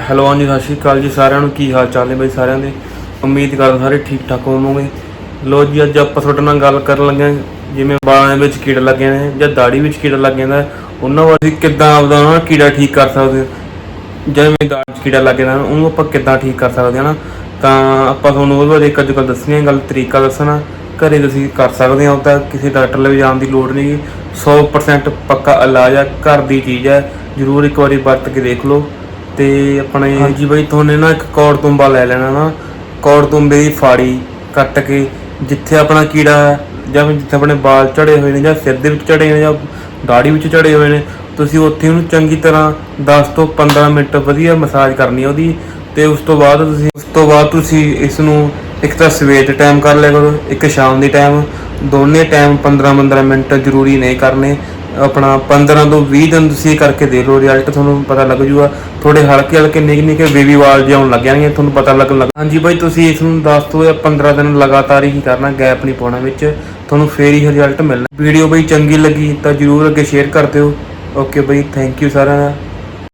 Hello, ਹਾਂਜੀ, ਸਤਿ ਸ਼੍ਰੀ ਅਕਾਲ ਜੀ ਸਾਰਿਆਂ ਨੂੰ। ਕੀ ਹਾਲ ਚਾਲ ਨੇ ਬਈ ਸਾਰਿਆਂ ਦੇ? ਉਮੀਦ ਕਰਦਾ ਸਾਰੇ ਠੀਕ ਠਾਕ ਹੋਵੋਗੇ। ਲੋ ਜੀ, ਅੱਜ ਆਪਾਂ ਤੁਹਾਡੇ ਨਾਲ ਗੱਲ ਕਰਨ ਲੱਗੇ ਹਾਂ। ਜਿਵੇਂ ਬਾਲਾਂ ਵਿੱਚ ਕੀੜਾ ਲੱਗੇ ਨੇ ਜਾਂ ਦਾੜੀ ਵਿੱਚ ਕੀੜਾ ਲੱਗ ਜਾਂਦਾ ਉਹਨਾਂ ਬਾਰੇ ਅਸੀਂ ਕਿੱਦਾਂ ਆਪਦਾ ਨਾ ਕੀੜਾ ਠੀਕ ਕਰ ਸਕਦੇ ਹਾਂ? ਜਿਵੇਂ ਦਾੜੀ 'ਚ ਕੀੜਾ ਲੱਗ ਜਾਂਦਾ ਉਹਨੂੰ ਆਪਾਂ ਕਿੱਦਾਂ ਠੀਕ ਕਰ ਸਕਦੇ ਹਾਂ ਨਾ? ਤਾਂ ਆਪਾਂ ਤੁਹਾਨੂੰ ਉਹਦੇ ਬਾਰੇ ਇੱਕ ਅੱਜ ਕੱਲ੍ਹ ਦੱਸਣੀ ਗੱਲ ਤਰੀਕਾ ਦੱਸਣਾ। ਘਰੇ ਤੁਸੀਂ ਕਰ ਸਕਦੇ ਹੋ ਤਾਂ ਕਿਸੇ ਡਾਕਟਰ ਲਈ ਜਾਣ ਦੀ ਲੋੜ ਨਹੀਂ। 100% ਪੱਕਾ ਇਲਾਜ ਹੈ, ਘਰ ਦੀ ਚੀਜ਼ ਹੈ। ਜ਼ਰੂਰ ਇੱਕ ਵਾਰੀ ਵਰਤ ਕੇ ਦੇਖ ਲਓ। ਤੇ ਆਪਣੇ ਹਾਂਜੀ। ਬਾਈ ਤੁਹਾਨੂੰ ਨਾ ਇੱਕ ਕੌੜ ਤੁੰਬਾ ਲੈ ਲੈਣਾ ਨਾ। ਕੌੜ ਤੁੰਬੇ ਦੀ ਫਾੜੀ ਕੱਟ ਕੇ ਜਿੱਥੇ ਆਪਣਾ ਕੀੜਾ ਹੈ ਜਾਂ ਫਿਰ ਜਿੱਥੇ ਆਪਣੇ ਵਾਲ ਝੜੇ ਹੋਏ ਨੇ ਜਾਂ ਸਿਰ ਦੇ ਵਿੱਚ ਝੜੇ ਨੇ ਜਾਂ ਦਾੜੀ ਵਿੱਚ ਝੜੇ ਹੋਏ ਨੇ ਤੁਸੀਂ ਉੱਥੇ ਉਹਨੂੰ ਚੰਗੀ ਤਰ੍ਹਾਂ 10 ਤੋਂ 15 ਮਿੰਟ ਵਧੀਆ ਮਸਾਜ ਕਰਨੀ ਉਹਦੀ ਤੇ ਉਸ ਤੋਂ ਬਾਅਦ ਤੁਸੀਂ ਉਸ ਤੋਂ ਬਾਅਦ ਤੁਸੀਂ ਇਸ ਨੂੰ ਇੱਕ ਤਾਂ ਸਵੇਰ ਦੇ ਟਾਈਮ ਕਰ ਲਿਆ ਕਰੋ ਇੱਕ ਸ਼ਾਮ ਦੇ ਟਾਈਮ ਦੋਨੇ ਟਾਈਮ 15 15 ਮਿੰਟ ਜ਼ਰੂਰੀ ਨਹੀਂ ਕਰਨੇ। ਆਪਣਾ 15 ਤੋਂ 20 ਦਿਨ ਤੁਸੀਂ ਕਰਕੇ ਦੇਖ ਲਓ ਰਿਜ਼ਲਟ ਤੁਹਾਨੂੰ ਪਤਾ ਲੱਗ ਜੂਗਾ। ਥੋੜੇ ਹਲਕੇ ਹਲਕੇ ਨਿੱਕੇ ਨਿੱਕੇ ਬੇਬੀ ਵਾਲ ਜਿਹਾ ਆਉਣ ਲੱਗ ਜਾਣਗੇ, ਤੁਹਾਨੂੰ ਪਤਾ ਲੱਗਣ ਲੱਗ ਹਾਂਜੀ ਬਾਈ, ਤੁਸੀਂ ਇਸ ਨੂੰ 10 ਤੋਂ ਜਾਂ 15 ਦਿਨ ਲਗਾਤਾਰ ਹੀ ਕਰਨਾ ਗੈਪ ਨਹੀਂ ਪਾਉਣਾ ਵਿੱਚ। ਤੁਹਾਨੂੰ ਫੇਰ ਹੀ ਰਿਜ਼ਲਟ ਮਿਲਣਾ। ਵੀਡੀਓ ਬਾਈ ਚੰਗੀ ਲੱਗੀ ਤਾਂ ਜਰੂਰ ਅੱਗੇ ਸ਼ੇਅਰ ਕਰ ਦਿਓ। ਓਕੇ ਬਾਈ ਥੈਂਕ ਯੂ ਸਾਰਿਆਂ ਦਾ।